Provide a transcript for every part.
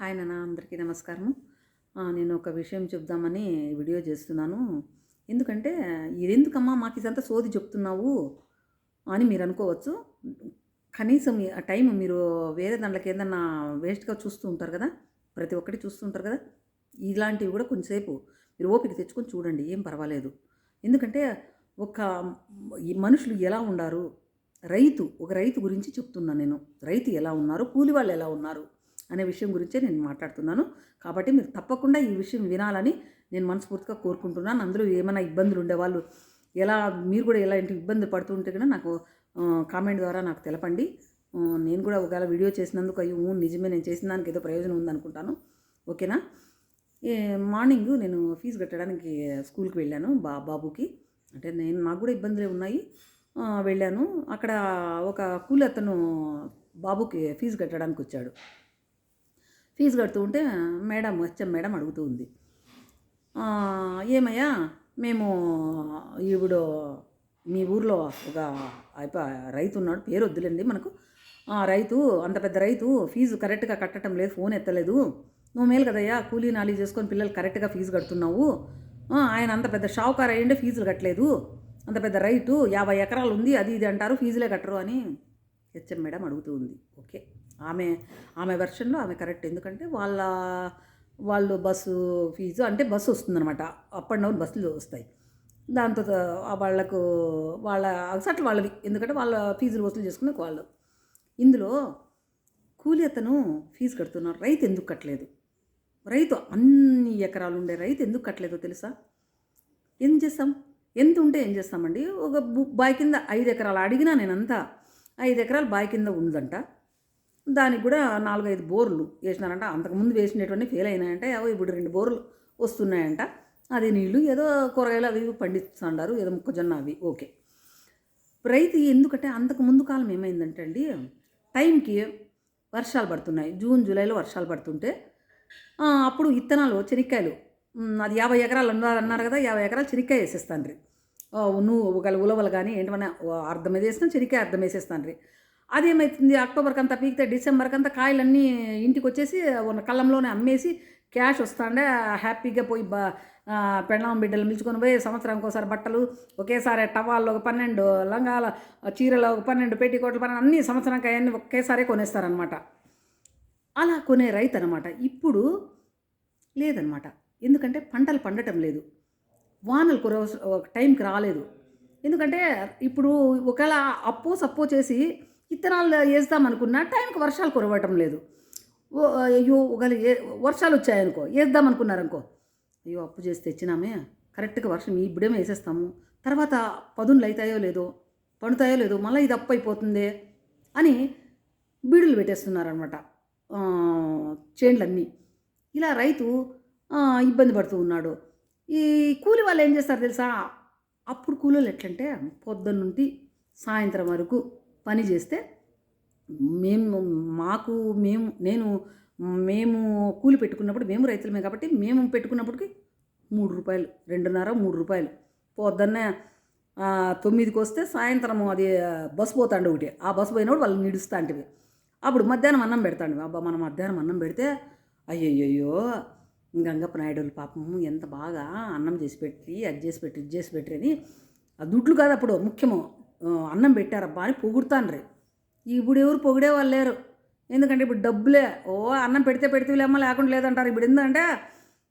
Hi నాన్న అందరికీ నమస్కారం నేను ఒక విషయం చెప్దామని వీడియో చేస్తున్నాను. ఎందుకంటే ఇదెందుకమ్మా మాకు ఇదంతా సోది చెప్తున్నావు? అని మీరు అనుకోవచ్చు. కనీసం ఆ టైం మీరు వేరే దాంట్లోకి ఏదన్నా వేస్ట్గా చూస్తూ ఉంటారు కదా ప్రతి ఒక్కటి చూస్తూ ఉంటారు కదా ఇలాంటివి కూడా కొంచెంసేపు మీరు ఓపిక తెచ్చుకొని చూడండి ఏం పర్వాలేదు. ఎందుకంటే ఒక మనుషులు ఎలా ఉండారు? రైతు ఒక రైతు గురించి చెప్తున్నాను నేను. రైతు ఎలా ఉన్నారు? కూలి వాళ్ళు ఎలా ఉన్నారు? అనే విషయం గురించే నేను మాట్లాడుతున్నాను. కాబట్టి మీరు తప్పకుండా ఈ విషయం వినాలని నేను మనస్ఫూర్తిగా కోరుకుంటున్నాను. అందులో ఏమైనా ఇబ్బందులు ఉండేవాళ్ళు ఎలా మీరు కూడా ఎలాంటి ఇబ్బందులు పడుతుంటే కూడా నాకు కామెంట్ ద్వారా నాకు తెలపండి. నేను కూడా ఒకవేళ వీడియో చేసినందుకు అయ్యో నిజమే నేను చేసిన దానికి ఏదో ప్రయోజనం ఉందనుకుంటాను. ఓకేనా? ఏ, మార్నింగ్ నేను ఫీజు కట్టడానికి స్కూల్కి వెళ్ళాను బా బాబుకి. అంటే నేను నాకు కూడా ఇబ్బందులే ఉన్నాయి. వెళ్ళాను. అక్కడ ఒక కూలి అతను బాబుకి ఫీజు కట్టడానికి వచ్చాడు. ఫీజు కడుతూ ఉంటే మేడం వచ్చాం మేడం అడుగుతూ ఉంది. ఏమయ్యా మేము ఇప్పుడు మీ ఊర్లో ఒక రైతు ఉన్నాడు పేరు వద్దులేండి మనకు. ఆ రైతు అంత పెద్ద రైతు ఫీజు కరెక్ట్గా కట్టడం లేదు ఫోన్ ఎత్తలేదు. నువ్వు మేలు కదయ్యా కూలీ నాలి చేసుకొని పిల్లలు కరెక్ట్గా ఫీజు కడుతున్నావు. ఆయన అంత పెద్ద షావుకారు అయ్యండి ఫీజులు కట్టలేదు. అంత పెద్ద రైటు యాభై ఎకరాలు ఉంది అది ఇది అంటారు ఫీజులే కట్టరు అని హెచ్ఎం మేడం అడుగుతూ ఉంది. ఓకే. ఆమె ఆమె వెర్షన్లో ఆమె కరెక్ట్ ఎందుకంటే వాళ్ళ వాళ్ళు బస్సు ఫీజు అంటే బస్సు వస్తుందన్నమాట. అప్ అండ్ డౌన్ బస్సులు వస్తాయి. దాంతో త- వాళ్ళకు వాళ్ళ అసట్లు వాళ్ళవి. ఎందుకంటే వాళ్ళ ఫీజులు వసూలు చేసుకునే వాళ్ళు. ఇందులో కూలి అతను ఫీజు కడుతున్నారు రైతు ఎందుకు కట్టలేదు? రైతు అన్ని ఎకరాలు ఉండే రైతు ఎందుకు కట్టలేదో తెలుసా? ఏం చేస్తాం? ఎంత ఉంటే ఏం చేస్తామండి? ఒక బాయ్ బావి కింద ఐదు ఎకరాలు అడిగినా నేనంతా ఐదు ఎకరాలు బాయ్ కింద ఉందంట. దానికి కూడా నాలుగైదు బోర్లు వేసినారంట. అంతకుముందు వేసినటువంటి ఫెయిల్ అయినాయంటే అవి ఇప్పుడు రెండు బోర్లు వస్తున్నాయంట. అది నీళ్ళు ఏదో కూరగాయలు అవి ఇవి ఏదో మొక్కజొన్న అవి. ఓకే. రైతు ఎందుకంటే అంతకు ముందు కాలం ఏమైందంటే అండి టైంకి వర్షాలు పడుతున్నాయి. జూన్ జూలైలో వర్షాలు పడుతుంటే అప్పుడు ఇత్తనాలు చెనిక్కాయలు అది యాభై ఎకరాలు అన్నారు అన్నారు కదా యాభై ఎకరాలు చెనిక్కాయ వేసేస్తాను నువ్వు ఒకవేళ ఉలవలు కానీ ఏంటమన్నా అర్థం వేసేసినా చెనిక్కాయ అర్థం వేసేస్తాను అదేమవుతుంది అక్టోబర్కి అంతా పీకితే డిసెంబర్కి అంతా కాయలన్నీ ఇంటికి వచ్చేసి ఉన్న కళ్ళంలోనే అమ్మేసి క్యాష్ వస్తాండే. హ్యాపీగా పోయి బా ఆ, బిడ్డలు మిల్చుకొని పోయి సంవత్సరానికి ఒకసారి బట్టలు ఒకేసారి టవాల్లో ఒక పన్నెండు లంగాల చీరలు ఒక పన్నెండు పెట్టికోట్లు పన్నెండు అన్ని సంవత్సరానికి అవన్నీ ఒకేసారి కొనేస్తారనమాట అలా కొనే రైతు అనమాట ఇప్పుడు లేదనమాట ఎందుకంటే పంటలు పండటం లేదు. వానలు కుర టైంకి రాలేదు. ఎందుకంటే ఇప్పుడు ఒకవేళ అప్పో సప్పో చేసి ఇత్తనాలు వేద్దాం అనుకున్నా టైంకి వర్షాలు కురవటం లేదు. ఓ అయ్యో ఒకవేళ ఏ వర్షాలు వచ్చాయనుకో వేద్దామనుకున్నారనుకో అయ్యో అప్పు చేసి తెచ్చినామే. కరెక్ట్గా వర్షం ఇప్పుడేమో వేసేస్తాము. తర్వాత పదునులు అవుతాయో లేదో పండుతాయో లేదో మళ్ళీ ఇది అప్పు అయిపోతుంది అని బీడులు పెట్టేస్తున్నారనమాట చేన్లన్నీ. ఇలా రైతు ఇబ్బంది పడుతూ ఉన్నాడు. ఈ కూలి వాళ్ళు ఏం చేస్తారు తెలుసా? అప్పుడు కూలీలు ఎట్లంటే పొద్దున్న నుండి సాయంత్రం వరకు పని చేస్తే మేము మాకు మేము నేను మేము కూలి పెట్టుకున్నప్పుడు మేము రైతులమే కాబట్టి మేము పెట్టుకున్నప్పటికి మూడు రూపాయలు రెండున్నర మూడు రూపాయలు. పొద్దున్నే తొమ్మిదికి వస్తే సాయంత్రం అది బస్సు పోతాండు ఒకటి. ఆ బస్సు పోయినప్పుడు వాళ్ళు నిడుస్తాంటివి. అప్పుడు మధ్యాహ్నం అన్నం పెడతాండి అబ్బా మనం మధ్యాహ్నం అన్నం పెడితే అయ్యయ్యో గంగప్ప నాయుడు పాపం ఎంత బాగా అన్నం చేసి పెట్టి అది చేసి పెట్టి ఇది చేసి పెట్టి అని. ఆ దుడ్లు కాదు అప్పుడు ముఖ్యము. అన్నం పెట్టారబ్బా అని పొగుడుతాండ్రి ఇప్పుడు ఎవరు పొగిడే వాళ్ళు లేరు. ఎందుకంటే ఇప్పుడు డబ్బులే. ఓ అన్నం పెడితే పెడితేలేమో లేకుండా లేదంటారు. ఇప్పుడు ఎందుకంటే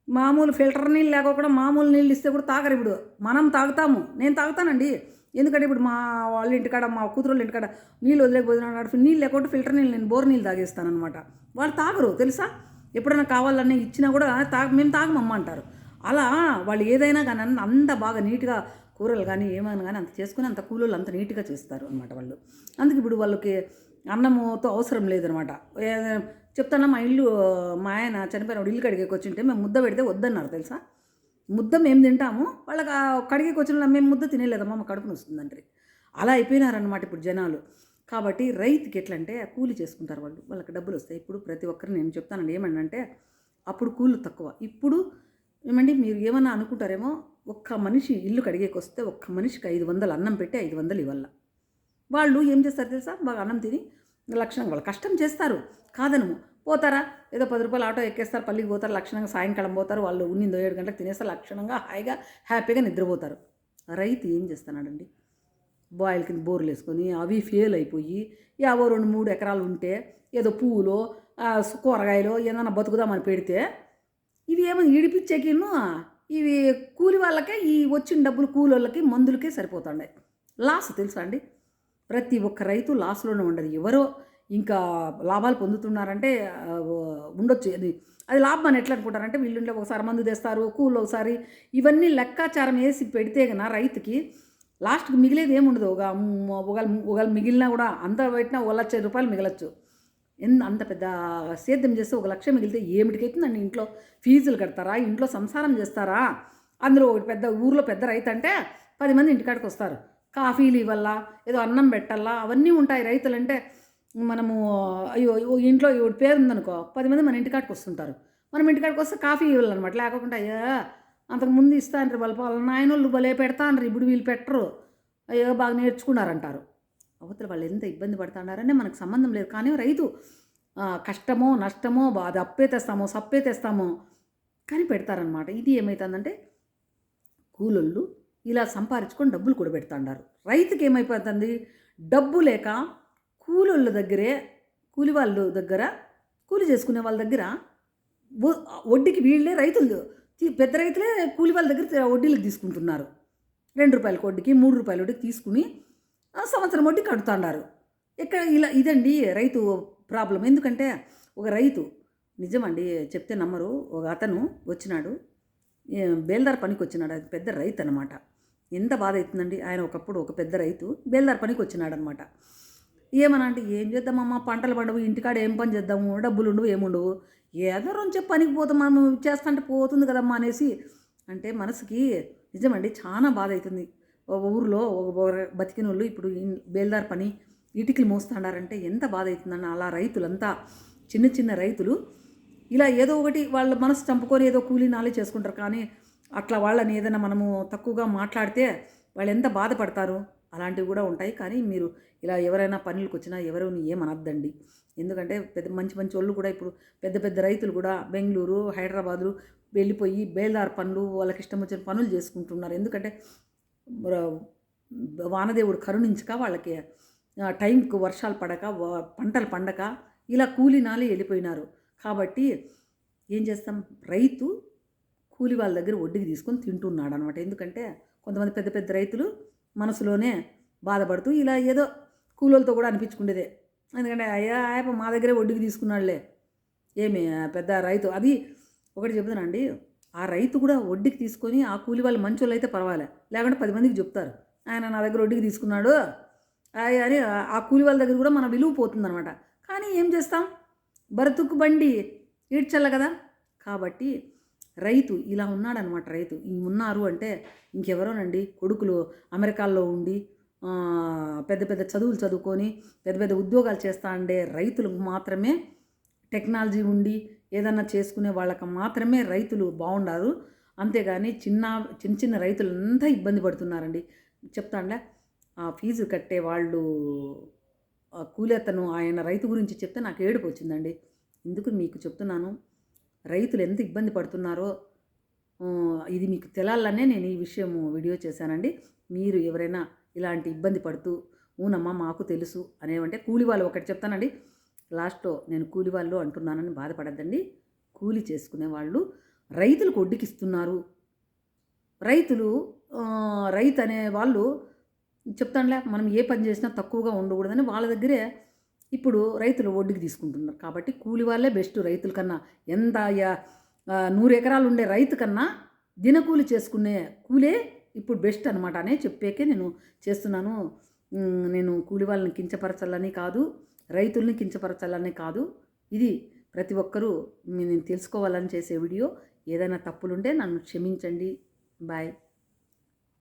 మామూలు ఫిల్టర్ నీళ్ళు లేకోకుండా మామూలు నీళ్ళు ఇస్తే కూడా తాగరు ఇప్పుడు. మనం తాగుతాము. నేను తాగుతానండి. ఎందుకంటే ఇప్పుడు మా వాళ్ళ ఇంటికాడ మా కూతురు ఇంటికాడ నీళ్ళు వదిలేకపోతున్నాడు నీళ్ళు లేకుండా ఫిల్టర్ నీళ్ళు నేను బోర్ నీళ్ళు తాగేస్తాను అనమాట వాళ్ళు తాగరు తెలుసా? ఎప్పుడైనా కావాలన్నా ఇచ్చినా కూడా తాగ మేము తాగమమ్మ అంటారు. అలా వాళ్ళు ఏదైనా కానీ అన్న- అంత బాగా నీట్గా కూరలు కానీ ఏమైనా కానీ అంత చేసుకుని అంత కూలీలు అంత నీట్గా చేస్తారు అనమాట వాళ్ళు. అందుకు ఇప్పుడు వాళ్ళకి అన్నముతో అవసరం లేదనమాట చెప్తాన మా ఇల్లు మా ఆయన చనిపోయినప్పుడు ఇల్లు కడిగేకి వచ్చింటే మేము ముద్ద పెడితే వద్దన్నారు తెలుసా? ముద్ద మేము తింటాము వాళ్ళకి కడిగేకి వచ్చిన మేము ముద్ద తినేలేదమ్మా మా కడుపుని వస్తుందంటే అలా అయిపోయినారనమాట ఇప్పుడు జనాలు. కాబట్టి రైతుకి ఎట్లంటే కూలి చేసుకుంటారు వాళ్ళు వాళ్ళకి డబ్బులు వస్తాయి. ఇప్పుడు ప్రతి ఒక్కరు నేను చెప్తానండి ఏమంటే అప్పుడు కూలి తక్కువ. ఇప్పుడు ఏమండి మీరు ఏమన్నా అనుకుంటారేమో ఒక్క మనిషి ఇల్లు కడిగేకి వస్తే ఒక్క మనిషికి ఐదు వందలు అన్నం పెట్టి ఐదు వందలు ఇవ్వాల. వాళ్ళు ఏం చేస్తారు తెలుసా? బాగా అన్నం తిని లక్షణంగా వాళ్ళు కష్టం చేస్తారు. కాదనము. పోతారా? ఏదో పది రూపాయలు ఆటో ఎక్కేస్తారు పల్లికి పోతారు లక్షణంగా సాయంకాలం పోతారు వాళ్ళు ఉన్నిందో ఏడు గంటలకు తినేస్తారు లక్షణంగా హాయిగా హ్యాపీగా నిద్రపోతారు. రైతు ఏం చేస్తున్నాడండి? బాయిల్ కింద బోర్లు వేసుకొని అవి ఫెయిల్ అయిపోయి యాభై రెండు మూడు ఎకరాలు ఉంటే ఏదో పువ్వులు కూరగాయలు ఏదైనా బతుకుదామని పెడితే ఇవి ఏమైనా ఇడిపించేకిను ఇవి కూలి వాళ్ళకే ఈ వచ్చిన డబ్బులు కూలోళ్ళకి మందులకే సరిపోతుండే లాస్ తెలుసా అండి? ప్రతి ఒక్క రైతు లాస్లోనే ఉండదు. ఎవరో ఇంకా లాభాలు పొందుతున్నారంటే ఉండొచ్చు. అది అది లాభం అని ఎట్లా అనుకుంటారంటే వీళ్ళుండే ఒకసారి మందు తెస్తారు కూలు ఒకసారి ఇవన్నీ లెక్కాచారం వేసి పెడితే కన్నా రైతుకి లాస్ట్కి మిగిలేది ఏముండదు. ఒక ఒకవేళ మిగిలినా కూడా అంత పెట్టినా ఒక లక్ష రూపాయలు మిగలచ్చు. ఎంత అంత పెద్ద సేద్యం చేస్తే ఒక లక్ష మిగిలితే ఏమిటికైతుందండి ఇంట్లో ఫీజులు కడతారా? ఇంట్లో సంసారం చేస్తారా? అందులో ఒకటి పెద్ద ఊర్లో పెద్ద రైతు అంటే పది మంది ఇంటికాడికి వస్తారు. కాఫీలు ఇవ్వాలా ఏదో అన్నం పెట్టాలా అవన్నీ ఉంటాయి రైతులంటే. మనము అయ్యో ఓ ఇంట్లో ఒకటి పేరు ఉందనుకో పది మంది మన ఇంటికాడికి వస్తుంటారు. మనం ఇంటికాడికి వస్తే కాఫీ ఇవ్వాలన్నమాట. లేకుండా అయ్యా అంతకుముందు ఇస్తాండ్రు వాళ్ళ వాళ్ళ నాయనోళ్ళు భలే అంటారు ఇప్పుడు వీళ్ళు పెట్టరు. అయ్యో బాగా నేర్చుకున్నారంటారు. అవతల వాళ్ళు ఎంత ఇబ్బంది పడుతున్నారనే మనకు సంబంధం లేదు. కానీ రైతు కష్టమో నష్టమో బాధ అది అప్పే తెస్తామో సప్పే తెస్తామో కానీ పెడతారనమాట ఇది ఏమవుతుందంటే కూలోళ్ళు ఇలా సంపాదించుకొని డబ్బులు కూడా పెడుతుంటారు. రైతుకి ఏమైపోతుంది? డబ్బు లేక కూలోళ్ళ దగ్గరే కూలి వాళ్ళ దగ్గర కూలి చేసుకునే వాళ్ళ దగ్గర వడ్డీకి వీళ్ళే రైతులు. పెద్ద రైతులే కూలి వాళ్ళ దగ్గర వడ్డీలకు తీసుకుంటున్నారు. రెండు రూపాయల వడ్డీకి మూడు రూపాయల వడ్డీకి తీసుకుని సంవత్సరం వడ్డీ కడుతున్నారు. ఇక్కడ ఇలా ఇదండి రైతు ప్రాబ్లం. ఎందుకంటే ఒక రైతు నిజమండి చెప్తే నమ్మరు ఒక అతను వచ్చినాడు బేల్దార్ పనికి వచ్చినాడు అది పెద్ద రైతు అనమాట ఎంత బాధ అవుతుందండి ఆయన ఒకప్పుడు ఒక పెద్ద రైతు బేల్దార్ పనికి వచ్చినాడు అనమాట ఏమన్నా అంటే ఏం చేద్దామమ్మా పంటలు పండవు ఇంటికాడ ఏం పని చేద్దాము డబ్బులు ఉండవు ఏముండవు ఏదో రెండు పనికి పోతాం మనం చేస్తుంటే పోతుంది కదమ్మా అనేసి అంటే మనసుకి నిజమండి చాలా బాధ అవుతుంది ఒక ఊరిలో ఒక బతికిన వాళ్ళు ఇప్పుడు బేల్దార్ పని ఇటుకలు మోస్తాడారంటే ఎంత బాధ అవుతుందన్న అలా రైతులంతా చిన్న చిన్న రైతులు ఇలా ఏదో ఒకటి వాళ్ళ మనసు చంపుకొని ఏదో కూలీ నాలే చేసుకుంటారు కానీ అట్లా వాళ్ళని ఏదైనా మనము తక్కువగా మాట్లాడితే వాళ్ళు ఎంత బాధపడతారు? అలాంటివి కూడా ఉంటాయి. కానీ మీరు ఇలా ఎవరైనా పనులకు వచ్చినా ఎవరిని ఏమనద్దండి. ఎందుకంటే పెద్ద మంచి మంచి వాళ్ళు కూడా ఇప్పుడు పెద్ద పెద్ద రైతులు కూడా బెంగళూరు హైదరాబాదు వెళ్ళిపోయి బేల్దార్ పనులు వాళ్ళకి ఇష్టం వచ్చిన పనులు చేసుకుంటున్నారు. ఎందుకంటే వానదేవుడు కరుణించక వాళ్ళకి టైంకు వర్షాలు పడక పంటలు పండక ఇలా కూలినాలి వెళ్ళిపోయినారు. కాబట్టి ఏం చేస్తాం? రైతు కూలి వాళ్ళ దగ్గర వడ్డీకి తీసుకొని తింటున్నాడు అనమాట ఎందుకంటే కొంతమంది పెద్ద పెద్ద రైతులు మనసులోనే బాధపడుతూ ఇలా ఏదో కూలీలతో కూడా అనిపించుకునేదే ఎందుకంటే అయ్యా ఆయప్ప మా దగ్గరే వడ్డీకి తీసుకున్నాడులే. ఏమి పెద్ద రైతు అది ఒకటి చెబుతానండి ఆ రైతు కూడా వడ్డీకి తీసుకొని ఆ కూలి వాళ్ళు మంచోళ్ళు అయితే పర్వాలే. లేకుంటే పది మందికి చెప్తారు. ఆయన నా దగ్గర వడ్డీకి తీసుకున్నాడు. అని ఆ కూలి వాళ్ళ దగ్గర కూడా మన విలువ పోతుందనమాట కానీ ఏం చేస్తాం? బ్రతుకు బండి ఈడ్చల్ల కదా. కాబట్టి రైతు ఇలా ఉన్నాడనమాట రైతు. ఈ ఉన్నారు అంటే ఇంకెవరోనండి? కొడుకులు అమెరికాల్లో ఉండి పెద్ద పెద్ద చదువులు చదువుకొని పెద్ద పెద్ద ఉద్యోగాలు చేస్తా ఉండే రైతులకు మాత్రమే టెక్నాలజీ ఉండి ఏదన్నా చేసుకునే వాళ్ళకి మాత్రమే రైతులు బాగుండారు. అంతేగాని చిన్న చిన్న చిన్న రైతులంతా ఇబ్బంది పడుతున్నారండి. చెప్తాండే ఆ ఫీజు కట్టే వాళ్ళు ఆ ఆయన రైతు గురించి చెప్తే నాకు ఏడుపు వచ్చిందండి. ఎందుకు మీకు చెప్తున్నాను? రైతులు ఎంత ఇబ్బంది పడుతున్నారో ఇది మీకు తెలాలనే నేను ఈ విషయం వీడియో చేశానండి. మీరు ఎవరైనా ఇలాంటి ఇబ్బంది పడుతూ ఊనమ్మా మాకు తెలుసు అనేవంటే కూలి వాళ్ళు ఒకటి చెప్తానండి. లాస్ట్లో నేను కూలి వాళ్ళు అంటున్నానని బాధపడద్దండి. కూలి చేసుకునే వాళ్ళు రైతులకు వడ్డీకిస్తున్నారు. రైతులు రైతు అనే వాళ్ళు చెప్తానులే మనం ఏ పని చేసినా తక్కువగా ఉండకూడదని వాళ్ళ దగ్గరే ఇప్పుడు రైతులు వడ్డీకి తీసుకుంటున్నారు. కాబట్టి కూలి వాళ్ళే బెస్ట్ రైతుల కన్నా. ఎంత యా- నూరు ఎకరాలు ఉండే రైతు కన్నా దినకూలి చేసుకునే కూలే ఇప్పుడు బెస్ట్ అనమాట అనే చెప్పేకే నేను చేస్తున్నాను. నేను కూలి వాళ్ళని కించపరచాలని కాదు. రైతుల్ని కించపరచాలనే కాదు. ఇది ప్రతి ఒక్కరూ నేను తెలుసుకోవాలని చేసే వీడియో. ఏదైనా తప్పులుంటే నన్ను క్షమించండి. బాయ్.